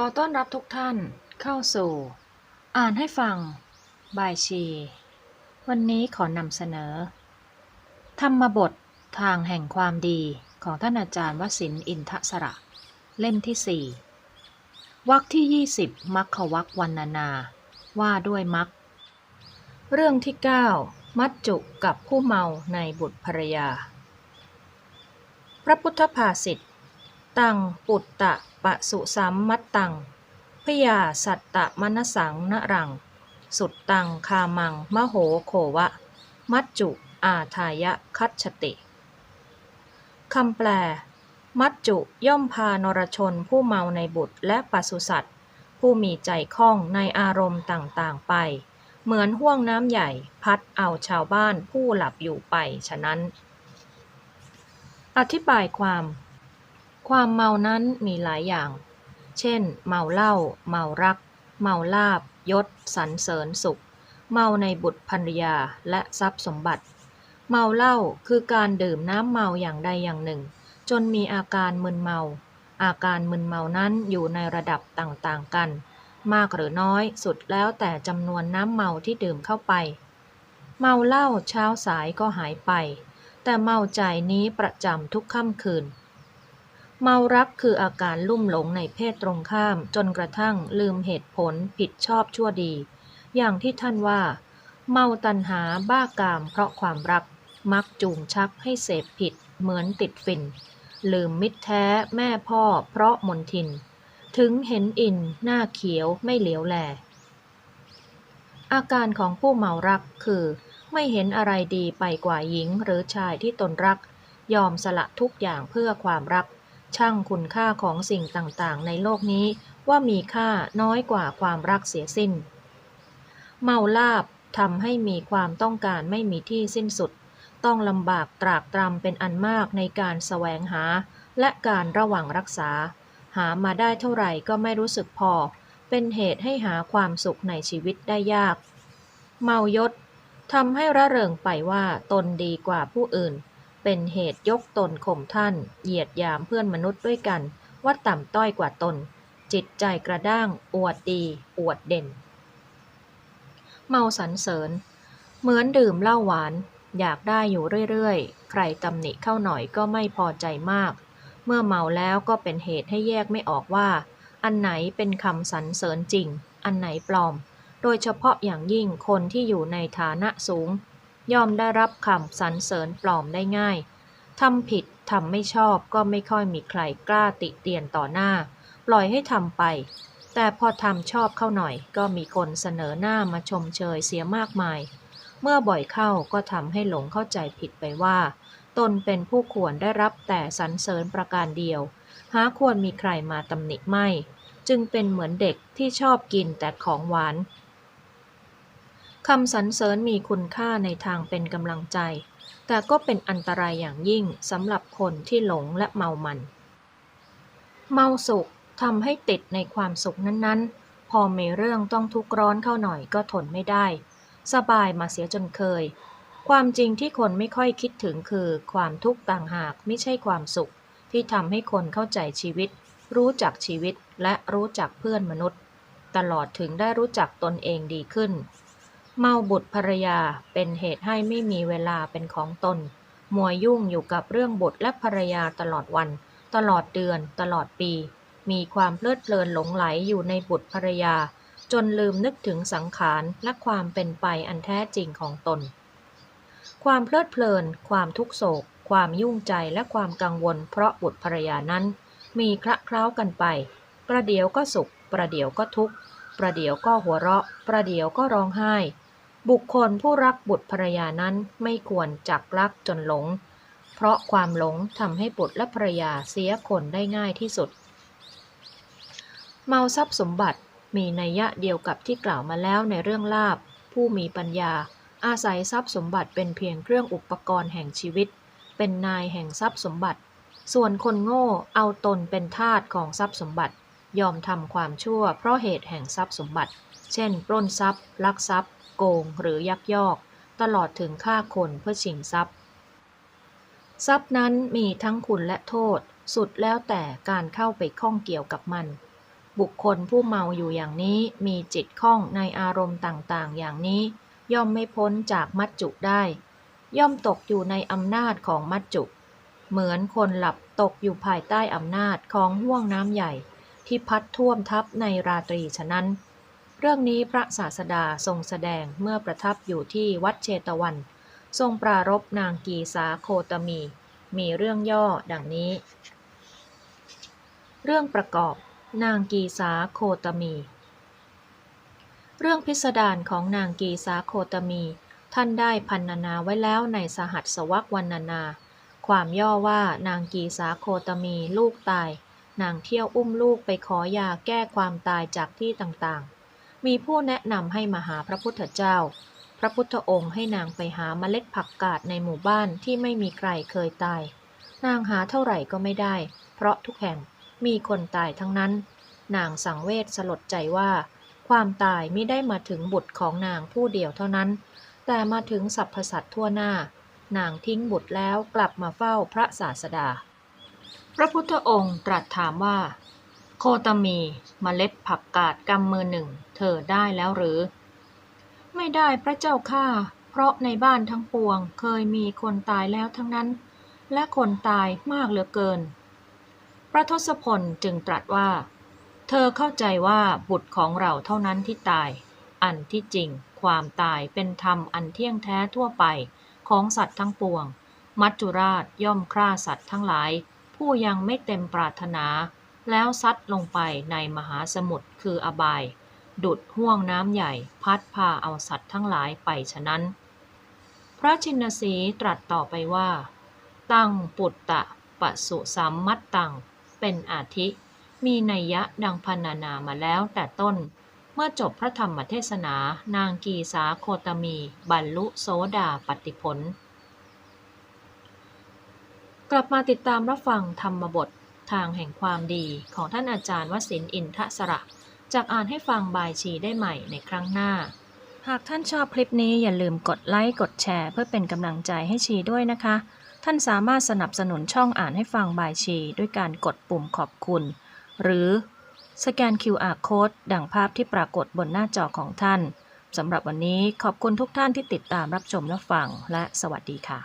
ขอต้อนรับทุกท่านเข้าสู่ อ่านให้ฟัง บายชี วันนี้ขอนำเสนอ ธรรมบททางแห่งความดีของท่านอาจารย์วสินอินทสระ เล่มที่สี่วรรคที่ 20มัคควักวันนานา ว่าด้วยมัคเรื่องที่ 9 มัจจุกับผู้เมาในบุตรภรรยา พระพุทธภาษิต ตังปุตตะปะสุสัมมัตตังพยาสัตตะมนสังนรัง สุดตังคามังมโหโขวะ มัจจุอาทายะคัตชติคำแปล มัจจุย่อมพานรชนผู้เมาในบุตรและปศุสัตว์ ผู้มีใจคล่องในอารมณ์ต่างๆไป เหมือนห่วงน้ำใหญ่พัดเอาชาวบ้านผู้หลับอยู่ไปฉะนั้น อธิบายความ ความเมานั้นมีหลายอย่าง เช่น เมาเหล้า เมารัก เมาลาบ ยศ สรรเสริญสุข เมาในบุตรภรรยาและทรัพย์สมบัติ เมาเหล้าคือการดื่มน้ำเมาอย่างใดอย่างหนึ่ง จนมีอาการมึนเมา อาการมึนเมานั้นอยู่ในระดับต่างๆกัน มากหรือน้อยสุดแล้วแต่จำนวนน้ำเมาที่ดื่มเข้าไป เมาเหล้าเช้าสายก็หายไป แต่เมาใจนี้ประจำทุกค่ำคืน เมารักคืออาการลุ่มหลงในเพศตรงข้าม จนกระทั่งลืมเหตุผลผิดชอบชั่วดี อย่างที่ท่านว่า เมาตันหาบ้ากามเพราะความรัก มักจูงชักให้เสพผิด เหมือนติดฝิ่น ลืมมิตรแท้แม่พ่อเพราะมนทิน ถึงเห็นอินหน้าเขียวไม่เหลียวแล อาการของผู้เมารักคือ ไม่เห็นอะไรดีไปกว่าหญิงหรือชายที่ตนรัก ยอมสละทุกอย่างเพื่อความรัก ช่างคุณค่าของสิ่งต่างๆ ในโลกนี้ว่ามีค่าน้อยกว่าความรักเสียสิ้น เมาลาบทำให้มีความต้องการไม่มีที่สิ้นสุด ต้องลำบากตรากตรำเป็นอันมากในการแสวงหา และการระหว่างรักษา หามาได้เท่าไหร่ก็ไม่รู้สึกพอ เป็นเหตุให้หาความสุขในชีวิตได้ยาก เมายศทำให้ระเริงไปว่าตนดีกว่าผู้อื่น เป็นเหตุยกตนข่มท่าน เหยียดยามเพื่อนมนุษย์ด้วยกัน ว่าต่ำต้อยกว่าตน จิตใจกระด้าง อวดดี อวดเด่น เมาสรรเสริญ เหมือนดื่มเหล้าหวาน อยากได้อยู่เรื่อยๆ ใครตำหนิเข้าหน่อยก็ไม่พอใจมาก เมื่อเมาแล้วก็เป็นเหตุให้แยกไม่ออกว่า อันไหนเป็นคำสรรเสริญจริง อันไหนปลอม โดยเฉพาะอย่างยิ่งคนที่อยู่ในฐานะสูง ย่อมได้รับคำสรรเสริญปลอมได้ง่ายทำผิดทำไม่ชอบก็ไม่ค่อยมีใครกล้าติเตียนต่อหน้า ปล่อยให้ทำไป แต่พอทำชอบเข้าหน่อย ก็มีคนเสนอหน้ามาชมเชยเสียมากมาย เมื่อบ่อยเข้าก็ทำให้หลงเข้าใจผิดไปว่า ตนเป็นผู้ควรได้รับแต่สรรเสริญประการเดียว หาควรมีใครมาตำหนิไม่ จึงเป็นเหมือนเด็กที่ชอบกินแต่ของหวาน คำสรรเสริญมีคุณค่าในทางเป็นกำลังใจ แต่ก็เป็นอันตรายอย่างยิ่งสำหรับคนที่หลงและเมามัน เมาสุขทำให้ติดในความสุขนั้นๆ พอมีเรื่องต้องทุกข์ร้อนเข้าหน่อยก็ทนไม่ได้ สบายมาเสียจนเคย ความจริงที่คนไม่ค่อยคิดถึงคือ ความทุกข์ต่างหากไม่ใช่ความสุข ที่ทำให้คนเข้าใจชีวิต รู้จักชีวิตและรู้จักเพื่อนมนุษย์ ตลอดถึงได้รู้จักตนเองดีขึ้น เมาบุตรภรยาเป็นเหตุให้ไม่มีเวลาเป็นของตน มัวยุ่งอยู่กับเรื่องบุตรและภรรยาตลอดวัน ตลอดเดือน ตลอดปี มีความเพลิดเพลินหลงไหลอยู่ในบุตรภรรยา จนลืมนึกถึงสังขารและความเป็นไปอันแท้จริงของตน ความเพลิดเพลิน ความทุกโศก ความยุ่งใจและความกังวล เพราะบุตรภรรยานั้น มีคละเคล้ากันไป ประเดี๋ยวก็สุข ประเดี๋ยวก็ทุกข์ประเดี๋ยวก็หัวเราะ ประเดี๋ยวก็ร้องไห้ บุคคลผู้รักบุตรภรรยานั้นไม่ควรจักรักจนหลง เพราะความหลงทำให้บุตรและภรรยาเสียคนได้ง่ายที่สุด เมาทรัพย์สมบัติมีนัยยะเดียวกับที่กล่าวมาแล้วในเรื่องลาบ ผู้มีปัญญา อาศัยทรัพย์สมบัติเป็นเพียงเครื่องอุปกรณ์แห่งชีวิต เป็นนายแห่งทรัพย์สมบัติ ส่วนคนโง่เอาตนเป็นทาสของทรัพย์สมบัติ ยอมทำความชั่วเพราะเหตุแห่งทรัพย์สมบัติ เช่น ปล้นทรัพย์ ลักทรัพย์ โกงหรือยักยอก ตลอดถึงฆ่าคนเพื่อชิงทรัพย์ ทรัพย์นั้นมีทั้งคุณและโทษ สุดแล้วแต่การเข้าไปข้องเกี่ยวกับมัน บุคคลผู้เมาอยู่อย่างนี้มีจิตข้องในอารมณ์ต่างๆ อย่างนี้ ย่อมไม่พ้นจากมัจจุได้ ย่อมตกอยู่ในอำนาจของมัจจุ เหมือนคนหลับตกอยู่ภายใต้อำนาจของห่วงน้ำใหญ่ที่พัดท่วมทับในราตรีฉะนั้น เรื่องนี้พระศาสดาทรงแสดงเมื่อประทับอยู่ที่วัดเชตวัน ทรงปรารบนางกีสาโคตมี มีเรื่องย่อดังนี้ เรื่องประกอบ นางกีสาโคตมี เรื่องพิสดารของนางกีสาโคตมี ท่านได้พันนานาไว้แล้วในสหัสสวักวันนานา ความย่อว่านางกีสาโคตมีลูกตาย นางเที่ยวอุ้มลูกไปขอยาแก้ความตายจากที่ต่างๆ มีผู้แนะนำให้มาหาพระพุทธเจ้า พระพุทธองค์ให้นางไปหาเมล็ดผักกาดในหมู่บ้านที่ไม่มีใครเคยตาย นางหาเท่าไหร่ก็ไม่ได้ เพราะทุกแห่งมีคนตายทั้งนั้น นางสังเวชสลดใจว่า ความตายไม่ได้มาถึงบุตรของนางผู้เดียวเท่านั้น แต่มาถึงสรรพสัตว์ทั่วหน้า นางทิ้งบุตรแล้วกลับมาเฝ้าพระศาสดา พระพุทธองค์ตรัสถามว่า โคตมีมเมล็ดผักกาดกำมือหนึ่ง เธอได้แล้วหรือ ไม่ได้พระเจ้าข้าเพราะในบ้านทั้งปวงเคยมีคนตายแล้วทั้งนั้น และคนตายมากเหลือเกิน พระทศพลจึงตรัสว่า เธอเข้าใจว่าบุตรของเราเท่านั้นที่ตาย อันที่จริงความตายเป็นธรรมอันเที่ยงแท้ทั่วไปของสัตว์ทั้งปวง มัจจุราชย่อมฆ่าสัตว์ทั้งหลาย ผู้ยังไม่เต็มปรารถนา แล้วซัดลงไปในมหาสมุทรคืออบาย ดุดห่วงน้ำใหญ่พัดพาเอาสัตว์ทั้งหลายไปฉะนั้น พระชินสีตรัสต่อไปว่า ตั้งปุตตะปะสุสัมมัตตัง เป็นอาทิ มีนัยยะดังพันนานามาแล้วแต่ต้น เมื่อจบพระธรรมเทศนา นางกีสาโคตมี บรรลุโสดาปติผล กลับมาติดตามรับฟังธรรมบท ทางแห่งความดีของท่านอาจารย์วสินอินทสระจากอ่านให้ฟังบายชีได้ใหม่ในครั้งหน้า หากท่านชอบคลิปนี้อย่าลืมกดไลค์กดแชร์ เพื่อเป็นกำลังใจให้ชีด้วยนะคะ ท่านสามารถสนับสนุนช่องอ่านให้ฟังบายชี ด้วยการกดปุ่มขอบคุณ หรือสแกน QR Code ดังภาพที่ปรากฏบนหน้าจอของท่านสำหรับวันนี้ขอบคุณทุกท่านที่ติดตามรับชมและฟังและสวัสดีค่ะ